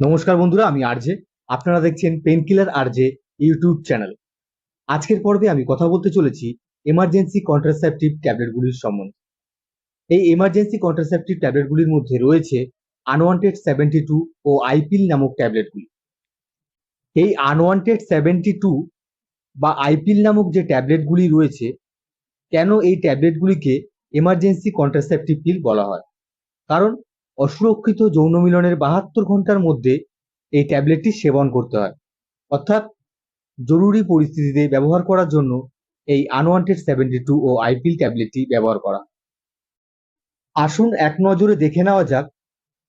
নমস্কার বন্ধুরা, আমি আরজে আপনারা দেখছেন painkiller RJ YouTube channel আজকের পর্বে আমি কথা বলতে চলেছি এমার্জেন্সি কন্ট্রাসেপটিভ ট্যাবলেটগুলির সম্বন্ধে। এই এমার্জেন্সি কন্ট্রাসেপটিভ ট্যাবলেটগুলির মধ্যে রয়েছে আনওয়ান্টেড সেভেন্টি টু ও আইপিল নামক ট্যাবলেটগুলি এই আনওয়ান্টেড সেভেন্টি টু বা আইপিল নামক যে ট্যাবলেটগুলি রয়েছে, কেন এই ট্যাবলেটগুলিকে এমার্জেন্সি কন্ট্রাসেপটিভ পিল বলা হয়? কারণ অসুরক্ষিত যৌন মিলনের বাহাত্তর ঘণ্টার মধ্যে এই ট্যাবলেটটি সেবন করতে হয়। অর্থাৎ জরুরি পরিস্থিতিতে ব্যবহার করার জন্য এই আনওয়ান্টেড সেভেন্টি টু ও আইপিল ট্যাবলেটটি ব্যবহার করা। আসুন এক নজরে দেখে নেওয়া যাক,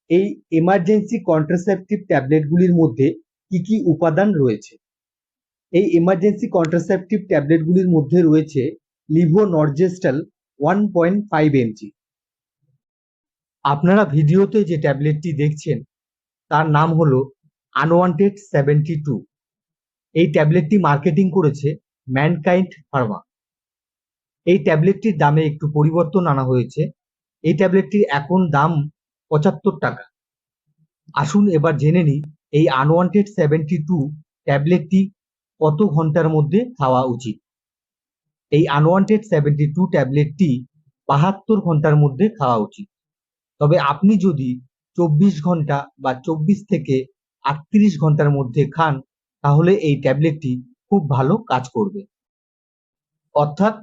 এই এমার্জেন্সি কন্ট্রাসেপটিভ ট্যাবলেটগুলির মধ্যে কি কি উপাদান রয়েছে। এই এমার্জেন্সি কন্ট্রাসেপটিভ ট্যাবলেটগুলির মধ্যে রয়েছে levonorgestrel one point five mg আপনারা ভিডিওতে যে ট্যাবলেটটি দেখছেন, তার নাম হলো আনওয়ান্টেড সেভেন্টি টু এই ট্যাবলেটটি মার্কেটিং করেছে ম্যানকাইন্ড ফার্মা এই ট্যাবলেটটির দামে একটু পরিবর্তন আনা হয়েছে। এই ট্যাবলেটটির এখন দাম পঁচাত্তর টাকা। আসুন এবার জেনে নিই, এই আনওয়ান্টেড সেভেন্টি টু ট্যাবলেটটি কত ঘণ্টার মধ্যে খাওয়া উচিত? এই আনওয়ান্টেড সেভেন্টি টু ট্যাবলেটটি বাহাত্তর ঘণ্টার মধ্যে খাওয়া উচিত। তবে আপনি যদি চব্বিশ ঘণ্টা বা চব্বিশ থেকে আটত্রিশ ঘণ্টার মধ্যে খান, তাহলে এই ট্যাবলেটটি খুব ভালো কাজ করবে। অর্থাৎ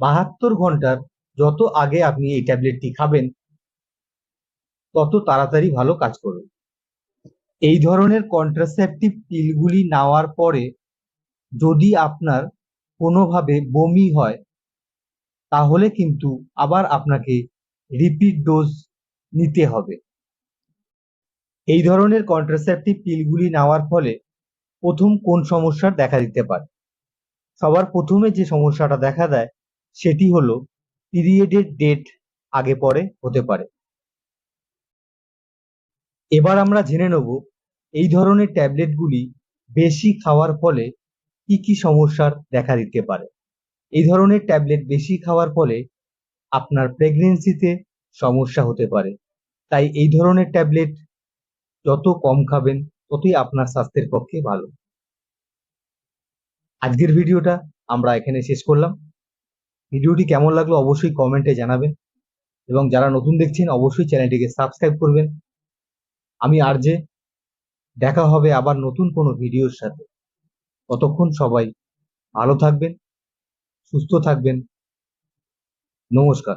বাহাত্তর ঘণ্টার যত আগে আপনি এই ট্যাবলেটটি খাবেন, তত তাড়াতাড়ি ভালো কাজ করবে। এই ধরনের কন্ট্রাসেপটিভ পিলগুলি নেওয়ার পরে যদি আপনার কোনোভাবে বমি হয়, তাহলে কিন্তু আবার আপনাকে রিপিট ডোজ নিতে হবে। এই ধরনের কন্ট্রাসেপটিভ পিলগুলি নেওয়ার ফলে প্রথম কোন সমস্যার দেখা দিতে পারে? সবার প্রথমে যে সমস্যাটা দেখা দেয় সেটি হলো পিরিয়ডের ডেট আগে পরে হতে পারে। এবার আমরা জেনে নেব এই ধরনের ট্যাবলেটগুলি বেশি খাওয়ার ফলে কি কি সমস্যার দেখা দিতে পারে। এই ধরনের ট্যাবলেট বেশি খাওয়ার ফলে আপনার প্রেগনেন্সিতে সমস্যা হতে পারে। তাই এই ধরনের ট্যাবলেট যত কম খাবেন, ততই আপনার স্বাস্থ্যের পক্ষে ভালো। আজকের ভিডিওটা আমরা এখানে শেষ করলাম। ভিডিওটি কেমন লাগল অবশ্যই কমেন্টে জানাবেন এবং যারা নতুন দেখছেন অবশ্যই চ্যানেলটিকে সাবস্ক্রাইব করবেন। আমি আর যে, দেখা হবে আবার নতুন কোনো ভিডিওর সাথে। ততক্ষণ সবাই ভালো থাকবেন, সুস্থ থাকবেন। নমস্কার।